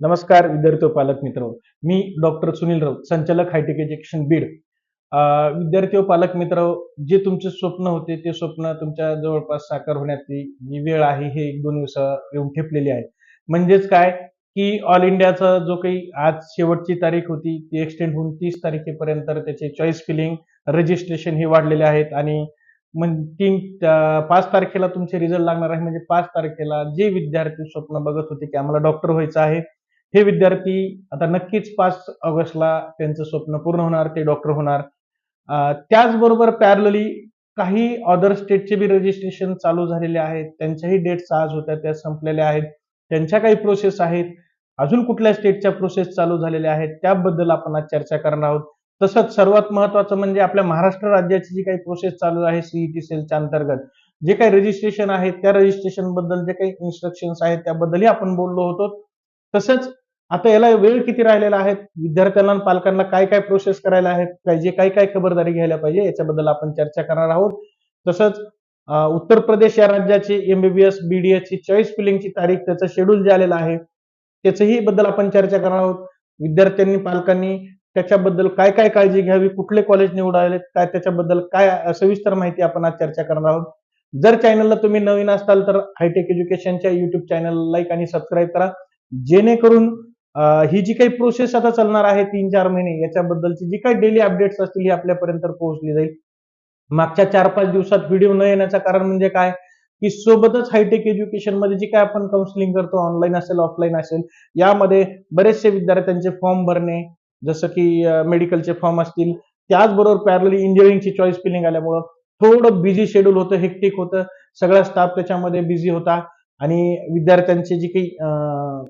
नमस्कार विद्यार्थी पालक मित्र. मी डॉक्टर सुनील राऊत संचालक हायटेक एज्युकेशन बीड. विद्यार्थी पालक मित्र जे तुमचे स्वप्न होते ते स्वप्न तुमच्या जवळपास साकार होण्याची जी वेळ आहे हे एक दोन दिवस येऊन ठेपलेली आहे. म्हणजेच काय? की ऑल इंडियाचा जो काही आज शेवटची तारीख होती ती एक्सटेंड होऊन तीस तारखेपर्यंत त्याचे चॉईस फिलिंग रजिस्ट्रेशन हे वाढलेले आहेत. आणि तीन पाच तारखेला तुमचे रिझल्ट लागणार आहे. म्हणजे पाच तारखेला जे विद्यार्थी स्वप्न बघत होते की आम्हाला डॉक्टर व्हायचं आहे हे विद्यार्थी आता नक्कीच पाच ऑगस्टला त्यांचं स्वप्न पूर्ण होणार ते डॉक्टर होणार. त्याचबरोबर पॅरलली काही अदर स्टेटचे बी रजिस्ट्रेशन चालू झालेले आहेत. त्यांच्याही डेट्स आज होत्या त्या संपलेल्या आहेत. त्यांच्या काही प्रोसेस आहेत. अजून कुठल्या स्टेटच्या प्रोसेस चालू झालेल्या आहेत त्याबद्दल आपण आज चर्चा करणार आहोत. तसंच सर्वात महत्वाचं म्हणजे आपल्या महाराष्ट्र राज्याची जी काही प्रोसेस चालू आहे सीईटी सेलच्या अंतर्गत जे काही रजिस्ट्रेशन आहे त्या रजिस्ट्रेशनबद्दल जे काही इन्स्ट्रक्शन्स आहेत त्याबद्दलही आपण बोललो होतो. तसंच आता याला वेळ किती राहिलेला आहे? विद्यार्थ्यांना आणि पालकांना काय काय प्रोसेस करायला आहेत? पाहिजे काय काय खबरदारी घ्यायला पाहिजे? याच्याबद्दल आपण चर्चा करणार आहोत. तसंच उत्तर प्रदेश या राज्याची एमबीबीएस बीडीएस ची चॉईस फिलिंगची तारीख त्याचं शेड्यूल जे आलेलं आहे त्याचंही बद्दल आपण चर्चा करणार आहोत. विद्यार्थ्यांनी पालकांनी त्याच्याबद्दल काय काय काळजी घ्यावी? कुठले कॉलेज निवडावे काय त्याच्याबद्दल काय सविस्तर माहिती आपण आज चर्चा करणार आहोत. जर चॅनलला तुम्ही नवीन असाल तर हायटेक एज्युकेशनच्या युट्यूब चॅनल लाईक आणि सबस्क्राईब करा. जेणेकरून ही जी काही प्रोसेस आता चालणार आहे तीन चार महिने याच्याबद्दलची जी काही डेली अपडेट्स असतील ही आपल्यापर्यंत पोहोचली जाईल. मागच्या चार पाच दिवसात व्हिडिओ न येण्याचं कारण म्हणजे काय? की सोबतच हायटेक एज्युकेशनमध्ये जी काय आपण काउन्सिलिंग करतो ऑनलाईन असेल ऑफलाईन असेल यामध्ये बरेचसे विद्यार्थ्यांचे फॉर्म भरणे जसं की मेडिकलचे फॉर्म असतील त्याचबरोबर पॅरलली इंजिनिअरिंगची चॉईस फिलिंग आल्यामुळं थोडं बिझी शेड्यूल होतं हेक्टिक होतं सगळा स्टाफ त्याच्यामध्ये बिझी होता. आणि विद्यार्थ्यांचे जी काही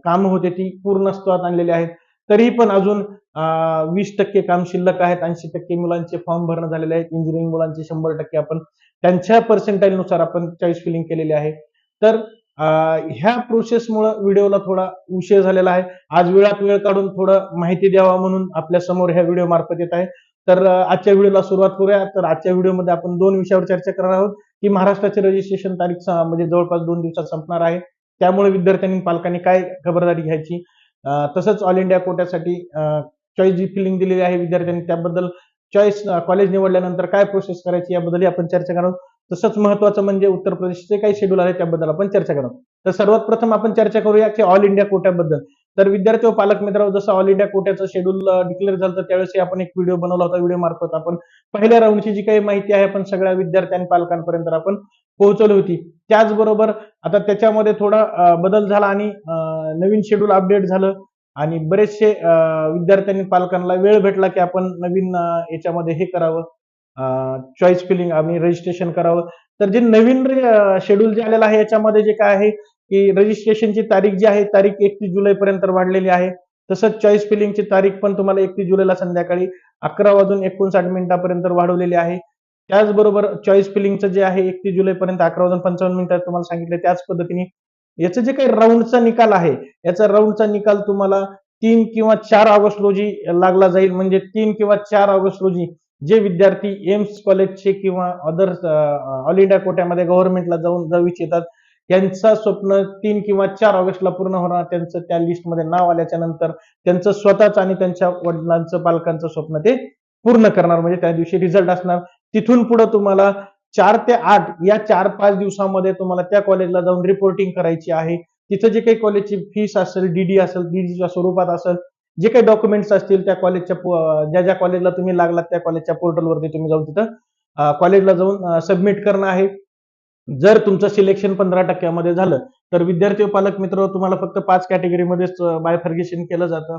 कामं होते ती पूर्ण पूर्णत्वात आणलेली आहेत. तरीही पण अजून वीस टक्के काम शिल्लक आहेत. ऐंशी टक्के मुलांचे फॉर्म भरणं झालेले आहेत. इंजिनिअरिंग मुलांचे शंभर टक्के आपण त्यांच्या पर्सेंटाईलनुसार आपण चॉईस फिलिंग केलेली आहे. तर ह्या प्रोसेसमुळे व्हिडिओला थोडा उशीर झालेला आहे. आज वेळात वेळ काढून थोडं माहिती द्यावा म्हणून आपल्यासमोर ह्या व्हिडिओ मार्फत येत आहे. तर आजच्या व्हिडिओला सुरुवात करूया. तर आजच्या व्हिडिओमध्ये आपण दोन विषयावर चर्चा करणार आहोत. की महाराष्ट्राची रजिस्ट्रेशन तारीख म्हणजे जवळपास दोन दिवसात संपणार आहे. त्यामुळे विद्यार्थ्यांनी पालकांनी काय खबरदारी घ्यायची? तसंच ऑल इंडिया कोट्यासाठी चॉईस जी फिलिंग दिलेली आहे विद्यार्थ्यांनी त्याबद्दल चॉईस कॉलेज निवडल्यानंतर काय प्रोसेस करायची याबद्दलही आपण चर्चा करणार तसंच महत्वाचं म्हणजे उत्तर प्रदेशचे काही शेड्यूल आहे त्याबद्दल आपण चर्चा करणार तर सर्वात प्रथम आपण चर्चा करूया की ऑल इंडिया कोट्याबद्दल. तर विद्यार्थी व पालक मित्रांनो जसं ऑल इंडिया कोट्याचं शेड्यूल डिक्लेअर झालं तर त्यावेळेस आपण एक व्हिडिओ बनवला होता व्हिडिओ मार्फत आपण पहिल्या राऊंडची जी काही माहिती आहे आपण सगळ्या विद्यार्थी आणि पालकांपर्यंत आपण पोहोचवली होती. त्याचबरोबर आता त्याच्यामध्ये थोडा बदल झाला आणि नवीन शेड्यूल अपडेट झालं. आणि बरेचसे विद्यार्थ्यांनी पालकांना वेळ भेटला की आपण नवीन याच्यामध्ये हे करावं चॉईस फिलिंग आम्ही रजिस्ट्रेशन करावं. तर जे नवीन शेड्यूल जे आलेलं आहे याच्यामध्ये जे काय आहे की रजिस्ट्रेशनची तारीख जी आहे तारीख एकतीस जुलै पर्यंत वाढलेली आहे. तसंच चॉईस फिलिंगची तारीख पण तुम्हाला एकतीस जुलैला संध्याकाळी अकरा वाजून एकोणसाठ मिनिटापर्यंत वाढवलेली आहे. त्याचबरोबर चॉईस फिलिंगचं जे आहे एकतीस जुलै पर्यंत अकरा वाजून पंचावन्न मिनिटात तुम्हाला सांगितलं त्याच पद्धतीने याचं जे काही राऊंडचा निकाल आहे याचा राऊंडचा निकाल तुम्हाला तीन किंवा चार ऑगस्ट रोजी लागला जाईल. म्हणजे तीन किंवा चार ऑगस्ट रोजी जे विद्यार्थी एम्स कॉलेजचे किंवा अदर ऑल इंडिया कोट्यामध्ये गव्हर्नमेंटला जाऊन जाऊ इच्छितात त्यांचं स्वप्न तीन किंवा चार ऑगस्टला पूर्ण होणार. त्यांचं त्या लिस्टमध्ये नाव आल्याच्यानंतर त्यांचं स्वतःच आणि त्यांच्या वडिलांचं पालकांचं स्वप्न ते पूर्ण करणार. म्हणजे त्या दिवशी रिझल्ट असणार. तिथून पुढे तुम्हाला चार ते आठ या चार पाच दिवसामध्ये तुम्हाला त्या कॉलेजला जाऊन रिपोर्टिंग करायची आहे. तिथं जे काही कॉलेजची फीस असेल डीडी असेल डीडीच्या स्वरूपात असेल जे काही डॉक्युमेंट्स असतील त्या कॉलेजच्या ज्या ज्या कॉलेजला तुम्ही लागलात त्या कॉलेजच्या पोर्टलवरती तुम्ही जाऊन तिथं कॉलेजला जाऊन सबमिट करणं आहे. जर तुमचं सिलेक्शन पंधरा टक्क्यामध्ये झालं तर विद्यार्थी पालक मित्र तुम्हाला फक्त पाच कॅटेगरीमध्येच बायफर्गेशन केलं जातं.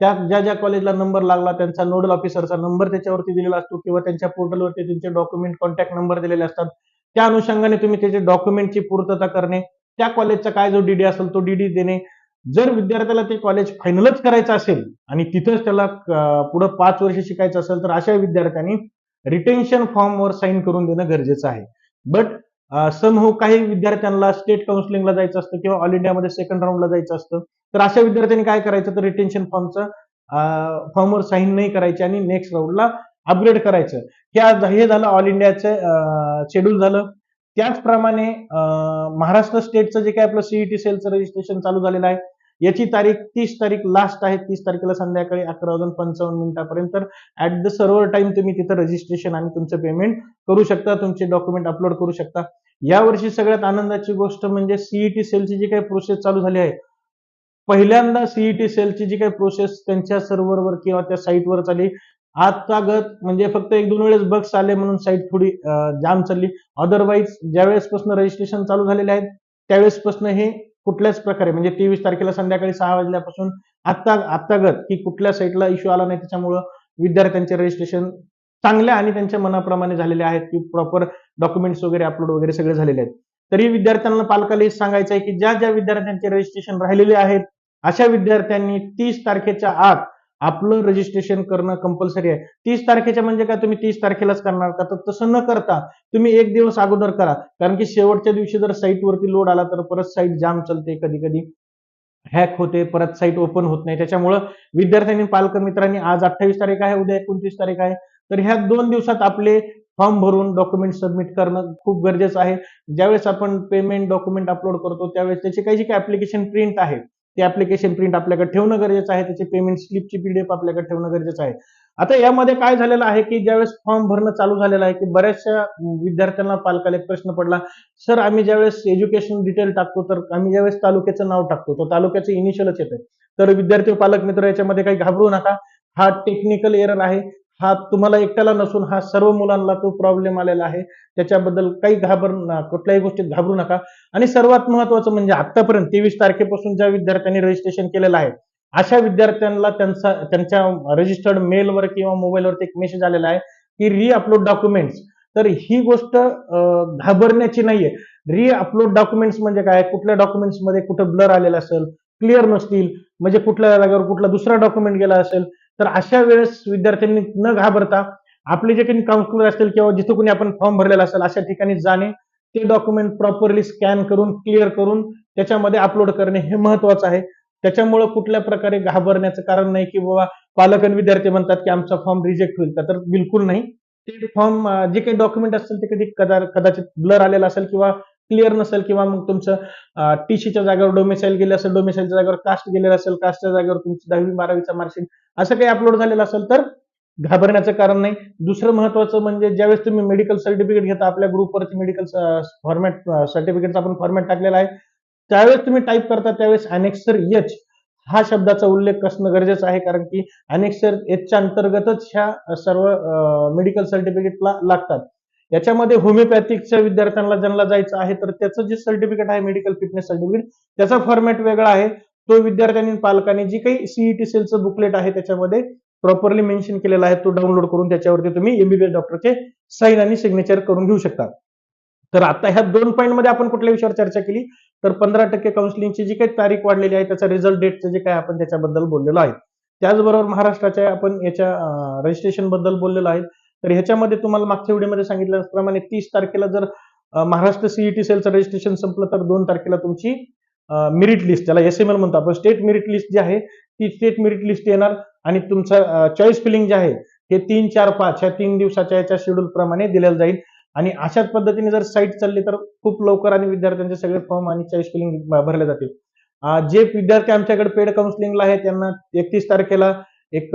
त्या ज्या ज्या कॉलेजला नंबर लागला त्यांचा नोडल ऑफिसरचा नंबर त्याच्यावरती दिलेला असतो किंवा त्यांच्या पोर्टलवरती त्यांचे डॉक्युमेंट कॉन्टॅक्ट नंबर दिलेले असतात. त्या अनुषंगाने तुम्ही त्याचे डॉक्युमेंटची पूर्तता करणे त्या कॉलेजचा काय जो डीडी असेल तो डीडी देणे. जर विद्यार्थ्याला ते कॉलेज फायनलच करायचं असेल आणि तिथंच त्याला पुढे पुढं पाच वर्ष शिकायचं असेल तर अशा विद्यार्थ्यांनी रिटेन्शन फॉर्मवर साईन करून देणं गरजेचं आहे. बट सम हो काही विद्यार्थ्यांना स्टेट काउन्सिलिंगला जायचं असतं किंवा ऑल इंडियामध्ये सेकंड राऊंडला जायचं असतं. तर अशा विद्यार्थ्यांनी काय करायचं? तर रिटेन्शन फॉर्मचं फॉर्मवर साईन नाही करायचे आणि नेक्स्ट राऊंडला अपग्रेड करायचं. हे आज हे झालं ऑल इंडियाचं शेड्यूल झालं. त्याचप्रमाणे महाराष्ट्र स्टेटचं जे काही आपलं सीईटी सेलचं रजिस्ट्रेशन चालू झालेलं आहे याची तारीख तीस तारीख लास्ट आहे. तीस तारखेला संध्याकाळी अकरा वाजून पंचावन्न मिनिटापर्यंत ऍट द सर्व्हर टाइम तुम्ही तिथं रजिस्ट्रेशन आणि तुमचं पेमेंट करू शकता. तुमचे डॉक्युमेंट अपलोड करू शकता. यावर्षी सगळ्यात आनंदाची गोष्ट म्हणजे सीईटी सेलची जी काही प्रोसेस चालू झाली आहे पहिल्यांदा सीईटी सेलची जी काही प्रोसेस त्यांच्या सर्व्हरवर किंवा त्या साईटवर चालली. आता गत म्हणजे फक्त एक दोन वेळेस बग्स आले म्हणून साईट थोडी जाम चालली. अदरवाईज ज्यावेळेसपासून रजिस्ट्रेशन चालू झालेले आहेत त्यावेळेसपासून हे कुठल्याच प्रकारे म्हणजे तेवीस तारखेला संध्याकाळी सहा वाजल्यापासून आता आत्तागत की कुठल्या साईटला इश्यू आला नाही त्याच्यामुळं विद्यार्थ्यांचे रजिस्ट्रेशन चांगल्या आणि त्यांच्या मनाप्रमाणे झालेले आहेत की प्रॉपर डॉक्युमेंट्स वगैरे अपलोड वगैरे सगळे झालेले आहेत. तरी विद्यार्थ्यांना पालकाला हेच सांगायचं आहे की ज्या ज्या विद्यार्थ्यांचे रजिस्ट्रेशन राहिलेले आहेत अशा विद्यार्थ्यांनी तीस तारखेच्या आत आपलं रजिस्ट्रेशन करणं कंपल्सरी आहे. तीस तारखेच्या म्हणजे काय? तुम्ही तीस तारखेलाच करणार का? तर तसं न करता तुम्ही एक दिवस अगोदर करा. कारण की शेवटच्या दिवशी जर साईटवरती लोड आला तर परत साईट जाम चालते कधी कधी हॅक होते परत साईट ओपन होत नाही. त्याच्यामुळं विद्यार्थ्यांनी पालक मित्रांनी आज अठ्ठावीस तारीख आहे उद्या एकोणतीस तारीख आहे. तर ह्या दोन दिवसात आपले फॉर्म भरून डॉक्युमेंट सबमिट करणं खूप गरजेचं आहे. ज्यावेळेस आपण पेमेंट डॉक्युमेंट अपलोड करतो त्यावेळेस त्याची काही जी काही ऍप्लिकेशन प्रिंट आहे ते ऍप्लिकेशन प्रिंट आपल्याकडे ठेवणं गरजेचं आहे. त्याची पेमेंट स्लिपची पीडीएफ आपल्याकडे ठेवणं गरजेचं आहे. आता यामध्ये काय झालेलं आहे की ज्यावेळेस फॉर्म भरणं चालू झालेलं आहे की बऱ्याचशा विद्यार्थ्यांना पालकाला एक प्रश्न पडला सर आम्ही ज्यावेळेस एज्युकेशन डिटेल टाकतो तर आम्ही ज्यावेळेस तालुक्याचं नाव टाकतो तर तालुक्याचं इनिशियलच येतं तर विद्यार्थी पालक मित्र याच्यामध्ये काही घाबरू नका. हा टेक्निकल एरर आहे. हा तुम्हाला एकट्याला नसून हा सर्व मुलांना तो प्रॉब्लेम आलेला आहे. त्याच्याबद्दल काही घाबर कुठल्याही गोष्टीत घाबरू नका. आणि सर्वात महत्वाचं म्हणजे आतापर्यंत तेवीस तारखेपासून ज्या विद्यार्थ्यांनी रजिस्ट्रेशन केलेलं आहे अशा विद्यार्थ्यांना त्यांचा त्यांच्या रजिस्टर्ड मेलवर किंवा मोबाईलवरती एक मेसेज आलेला आहे की री अपलोड डॉक्युमेंट्स तर ही गोष्ट घाबरण्याची नाहीये. री अपलोड डॉक्युमेंट्स म्हणजे काय? कुठल्या डॉक्युमेंट्समध्ये कुठं ब्लर आलेला असेल क्लिअर नसतील म्हणजे कुठल्या जागेवर कुठला दुसरा डॉक्युमेंट गेला असेल तर अशा वेळेस विद्यार्थ्यांनी न घाबरता आपले जे काही काउन्सिलर असतील किंवा जिथं कोणी आपण फॉर्म भरलेला असेल अशा ठिकाणी जाणे ते डॉक्युमेंट प्रॉपरली स्कॅन करून क्लिअर करून त्याच्यामध्ये अपलोड करणे हे महत्वाचं आहे. त्याच्यामुळे कुठल्या प्रकारे घाबरण्याचं कारण नाही की बाबा पालक आणि विद्यार्थी म्हणतात की आमचा फॉर्म रिजेक्ट होईल. का तर बिलकुल नाही. ते फॉर्म जे काही डॉक्युमेंट असतील ते कधी कदा कदाचित ब्लर आलेलं असेल किंवा क्लिअर नसेल किंवा मग तुमचं टीसीच्या जागेवर डोमेसाईल गेले असेल डोमेसाईलच्या जागेवर कास्ट गेलेलं असेल कास्टच्या जागेवर तुमची दहावी बारावीचा मार्कशीट असं काही अपलोड झालेलं असेल तर घाबरण्याचं कारण नाही. दुसरं महत्वाचं म्हणजे ज्यावेळेस तुम्ही मेडिकल सर्टिफिकेट घेता आपल्या ग्रुपवरती मेडिकल फॉर्मॅट सर्टिफिकेटचा आपण फॉर्मॅट टाकलेला आहे त्यावेळेस तुम्ही टाईप करता त्यावेळेस अनेक्सर एच हा शब्दाचा उल्लेख असणं गरजेचं आहे? कारण की अनेक्सर एचच्या अंतर्गतच ह्या सर्व मेडिकल सर्टिफिकेटला लागतात. याच्यामध्ये होमिओपॅथिकच्या विद्यार्थ्यांना ज्यांना जायचं आहे तर त्याचं जे सर्टिफिकेट आहे मेडिकल फिटनेस सर्टिफिकेट त्याचा फॉर्मॅट वेगळा आहे. तो विद्यार्थ्यांनी पालकांनी जी काही सीईटी सेलचं बुकलेट आहे त्याच्यामध्ये प्रॉपरली मेन्शन केलेला आहे तो डाउनलोड करून त्याच्यावरती तुम्ही एमबीबीएस डॉक्टरचे साईन आणि सिग्नेचर करून घेऊ शकता. तर आता ह्या दोन पॉईंटमध्ये आपण कुठल्या विषयावर चर्चा केली? तर पंधरा टक्के काउन्सिलिंगची जी काही तारीख वाढलेली आहे त्याचा रिझल्ट डेटचं जे काय आपण त्याच्याबद्दल बोललेलो आहे. त्याचबरोबर महाराष्ट्राच्या आपण याच्या रजिस्ट्रेशनबद्दल बोललेलो आहे. तर ह्याच्यामध्ये तुम्हाला मागच्या व्हिडिओमध्ये सांगितल्याप्रमाणे तीस तारखेला जर महाराष्ट्र सीईटी सेलचं रजिस्ट्रेशन संपलं तर दोन तारखेला तुमची मेरिट लिस्ट त्याला एस एम एल म्हणतो आपण स्टेट मेरिट लिस्ट जी आहे ती स्टेट मेरिट लिस्ट येणार आणि तुमचं चॉईस फिलिंग जे आहे हे तीन चार पाच ह्या तीन दिवसाच्या याच्या शेड्यूल प्रमाणे दिलेलं जाईल. आणि अशाच पद्धतीने जर साईट चालली तर खूप लवकर आणि विद्यार्थ्यांचे सगळे फॉर्म आणि चॉईस फिलिंग भरले जातील. जे विद्यार्थी आमच्याकडे पेड काउन्सिलिंगला आहे त्यांना एकतीस तारखेला एक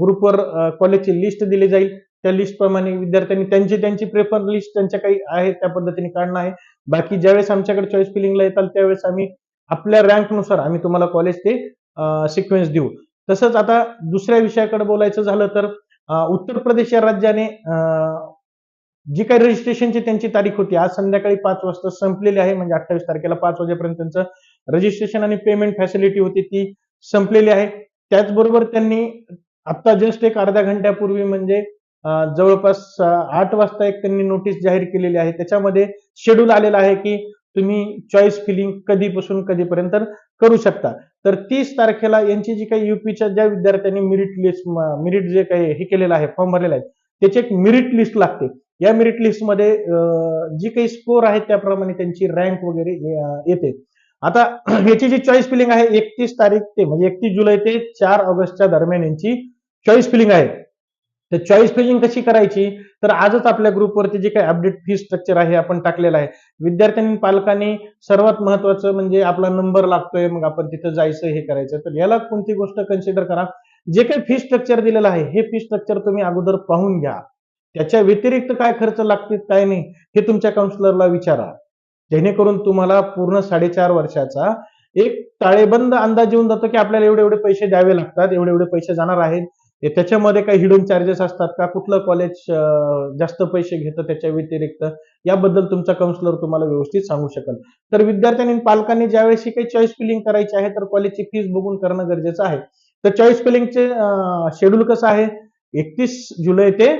ग्रुपवर कॉलेजची लिस्ट दिली जाईल. त्या लिस्ट प्रमाणे विद्यार्थ्यांनी त्यांची त्यांची प्रेफर लिस्ट त्यांच्या काही आहे त्या पद्धतीने काढणं आहे. बाकी ज्यावेळेस आमच्याकडे चॉईस फिलिंगला येतात त्यावेळेस आम्ही आपल्या रँकनुसार आम्ही तुम्हाला कॉलेज ते सिक्वेन्स देऊ. तसंच आता दुसऱ्या विषयाकडे बोलायचं झालं तर उत्तर प्रदेश या राज्याने जी काही रजिस्ट्रेशनची त्यांची तारीख होती आज संध्याकाळी पाच वाजता संपलेली आहे म्हणजे अठ्ठावीस तारखेला पाच वाजेपर्यंत त्यांचं रजिस्ट्रेशन आणि पेमेंट फॅसिलिटी होती ती संपलेली आहे. त्याचबरोबर त्यांनी आता जस्ट एक अर्ध्या घंट्यापूर्वी म्हणजे जवळपास आठ वाजता एक त्यांनी नोटीस जाहीर केलेली आहे. त्याच्यामध्ये शेड्यूल आलेला आहे की तुम्ही चॉईस फिलिंग कधीपासून कधीपर्यंत करू शकता. तर तीस तारखेला यांची जी काही युपीच्या ज्या विद्यार्थ्यांनी मेरिट लिस्ट मेरिट जे काही हे केलेलं आहे फॉर्म भरलेला आहे त्याची एक मेरिट लिस्ट लागते. या मेरिट लिस्टमध्ये जी काही स्कोर आहे त्याप्रमाणे त्यांची रँक वगैरे येते. आता याची जी चॉईस फिलिंग आहे एकतीस तारीख ते म्हणजे एकतीस जुलै ते चार ऑगस्टच्या दरम्यान यांची चॉईस फिलिंग आहे. तर चॉईस पेजिंग कशी करायची? तर आजच आपल्या ग्रुपवरती जे काही अपडेट फी स्ट्रक्चर आहे आपण टाकलेलं आहे. विद्यार्थ्यांनी पालकांनी सर्वात महत्वाचं म्हणजे आपला नंबर लागतोय मग आपण तिथं जायचं हे करायचं. तर याला कोणती गोष्ट कन्सिडर करा? जे काही फी स्ट्रक्चर दिलेलं आहे हे फी स्ट्रक्चर तुम्ही अगोदर पाहून घ्या. त्याच्या व्यतिरिक्त काय खर्च लागतील काय नाही हे तुमच्या काउन्सिलरला विचारा. जेणेकरून तुम्हाला पूर्ण साडेचार वर्षाचा एक ताळेबंद अंदाज येऊन जातो की आपल्याला एवढे एवढे पैसे द्यावे लागतात एवढे एवढे पैसे जाणार आहेत. त्याच्यामध्ये काही हिडन चार्जेस असतात का? कुठलं कॉलेज जास्त पैसे घेतं त्याच्या व्यतिरिक्त? याबद्दल तुमचा काउन्सिलर तुम्हाला व्यवस्थित सांगू शकेल. तर विद्यार्थ्यांनी पालकांनी ज्यावेळेस काही चॉईस फिलिंग करायची आहे तर कॉलेजची फीस बघून करणं गरजेचं आहे. तर चॉईस फिलिंगचे शेड्यूल कसं आहे? एकतीस जुलै ते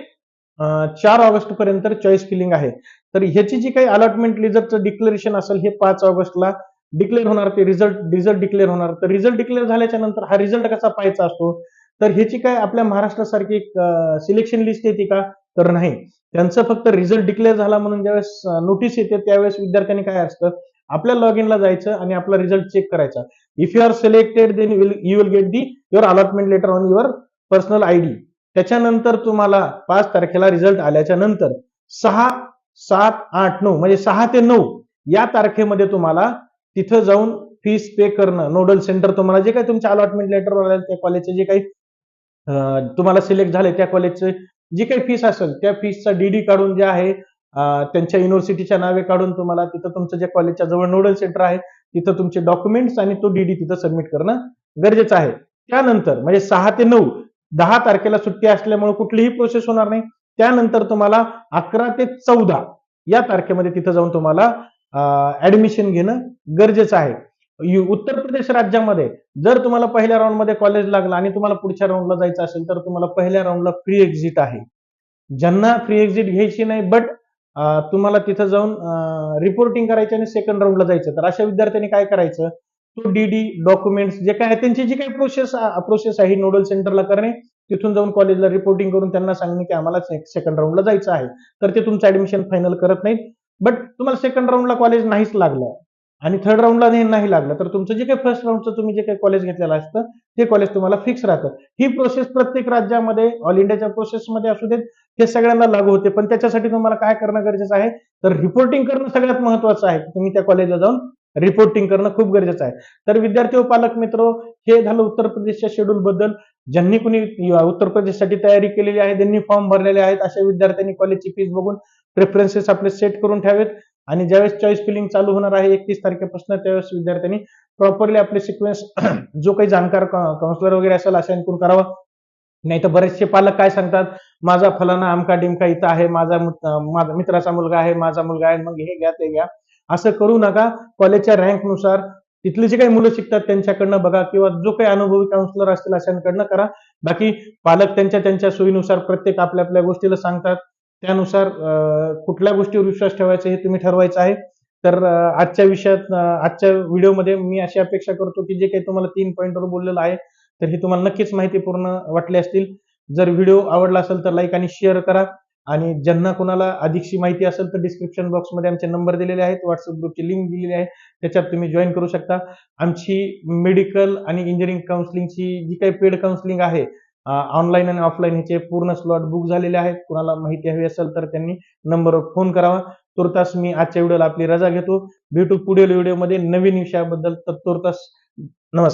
चार ऑगस्ट पर्यंत चॉईस फिलिंग आहे. तर ह्याची जी काही अलॉटमेंट रिझल्टचं डिक्लेरेशन असेल हे पाच ऑगस्टला डिक्लेअर होणार ते रिझल्ट रिझल्ट डिक्लेअर होणार. तर रिझल्ट डिक्लेअर झाल्याच्यानंतर हा रिझल्ट कसा पाहायचा असतो? तर ह्याची काय आपल्या महाराष्ट्रासारखी एक सिलेक्शन लिस्ट येते का? तर नाही. त्यांचं फक्त रिझल्ट डिक्लेअर झाला म्हणून ज्यावेळेस नोटीस येते त्यावेळेस विद्यार्थ्यांनी काय असतं? आपल्या लॉग इनला जायचं आणि आपला रिझल्ट चेक करायचा. If you are selected then you will get the your allotment letter on your personal I D त्याच्यानंतर तुम्हाला पाच तारखेला रिझल्ट आल्याच्यानंतर सहा सात आठ नऊ म्हणजे सहा ते नऊ या तारखेमध्ये तुम्हाला तिथं जाऊन फीस पे करणं नोडल सेंटर तुम्हाला जे काही तुमच्या अलॉटमेंट लेटरवर आलं त्या कॉलेजचे जे काही तुम्हाला सिलेक्ट झाले त्या कॉलेजचे जी काही फीस असेल त्या फीसचा डीडी काढून जे आहे त्यांच्या युनिव्हर्सिटीच्या नावे काढून तुम्हाला तिथं तुमचं जे कॉलेजच्या जवळ नोडल सेंटर आहे तिथं तुमचे डॉक्युमेंट्स आणि तो डीडी तिथं सबमिट करणं गरजेचं आहे. त्यानंतर म्हणजे सहा ते नऊ दहा तारखेला सुट्टी असल्यामुळे कुठलीही प्रोसेस होणार नाही. त्यानंतर तुम्हाला अकरा ते चौदा या तारखेमध्ये तिथं जाऊन तुम्हाला ऍडमिशन घेणं गरजेचं आहे. उत्तर प्रदेश राज्यामध्ये जर तुम्हाला पहिल्या राऊंडमध्ये कॉलेज लागलं आणि तुम्हाला पुढच्या राऊंडला जायचं असेल तर तुम्हाला पहिल्या राऊंडला फ्री एक्झिट आहे. ज्यांना फ्री एक्झिट घ्यायची नाही बट तुम्हाला तिथं जाऊन रिपोर्टिंग करायचं आणि सेकंड राऊंडला जायचं. तर अशा विद्यार्थ्यांनी काय करायचं? तो डीडी डॉक्युमेंट्स जे काय त्यांची जी काही प्रोसेस प्रोसेस आहे नोडल सेंटरला करणे तिथून जाऊन कॉलेजला रिपोर्टिंग करून त्यांना सांगणे की आम्हाला सेकंड राऊंडला जायचं आहे. तर ते तुमचं ऍडमिशन फायनल करत नाहीत. बट तुम्हाला सेकंड राऊंडला कॉलेज नाहीच लागलं. आणि थर्ड राऊंडला नाही लागलं. तर तुमचं जे काही फर्स्ट राऊंडचं तुम्ही जे काही कॉलेज घेतलेलं असतं ते कॉलेज तुम्हाला फिक्स राहतं. ही प्रोसेस प्रत्येक राज्यामध्ये ऑल इंडियाच्या प्रोसेसमध्ये असू देत हे सगळ्यांना लागू होते. पण त्याच्यासाठी तुम्हाला काय करणं गरजेचं आहे? तर रिपोर्टिंग करणं सगळ्यात महत्वाचं आहे. तुम्ही त्या कॉलेजला जाऊन रिपोर्टिंग करणं खूप गरजेचं आहे. तर विद्यार्थी व पालक मित्र हे झालं उत्तर प्रदेशच्या शेड्यूल बद्दल. ज्यांनी कुणी उत्तर प्रदेशसाठी तयारी केलेली आहे त्यांनी फॉर्म भरलेले आहेत. अशा विद्यार्थ्यांनी कॉलेजची फीस बघून प्रेफरन्सेस आपले सेट करून ठेवावेत. आणि ज्यावेळेस चॉईस फिलिंग चालू होणार आहे एकतीस तारखेपासून त्यावेळेस विद्यार्थ्यांनी प्रॉपरली आपले सिक्वेन्स जो काही जाणकार काउन्सिलर वगैरे असेल असाइन करावा. नाही तर बरेचसे पालक काय सांगतात माझा फलाना आमका डिमका इथं आहे माझा माझा मित्राचा मुलगा आहे माझा मुलगा आहे मग हे घ्या ते घ्या. असं करू नका. कॉलेजच्या रँकनुसार तिथली जी काही मुलं शिकतात त्यांच्याकडनं बघा किंवा जो काही अनुभवी काउन्सिलर असतील अशांकडनं करा. बाकी पालक त्यांच्या त्यांच्या सोयीनुसार प्रत्येक आपल्या आपल्या गोष्टीला सांगतात. त्यानुसार कुठल्या गोष्टीवर विश्वास ठेवायचा हे तुम्ही ठरवायचं आहे. तर आजच्या विषयात आजच्या व्हिडिओमध्ये मी अशी अपेक्षा करतो की जे काही तुम्हाला तीन पॉईंटवर बोललेलं आहे तर हे तुम्हाला नक्कीच माहितीपूर्ण वाटले असतील. जर व्हिडिओ आवडला असेल तर लाईक आणि शेअर करा. आणि ज्यांना कोणाला अधिकची माहिती असेल तर डिस्क्रिप्शन बॉक्समध्ये आमचे नंबर दिलेले आहेत. व्हॉट्सअप ग्रुपची लिंक दिलेली आहे. त्याच्यात तुम्ही जॉईन करू शकता. आमची मेडिकल आणि इंजिनिअरिंग काउन्सिलिंगची जी काही पेड काउन्सिलिंग आहे ऑनलाईन आणि ऑफलाईन ह्याचे पूर्ण स्लॉट बुक झालेले आहेत. कुणाला माहिती हवी असेल तर त्यांनी नंबरवर फोन करावा. तुर्तास मी आजच्या व्हिडिओला आपली रजा घेतो. भेटू पुढील व्हिडिओमध्ये नवीन विषयाबद्दल. तर तुर्तास नमस्कार.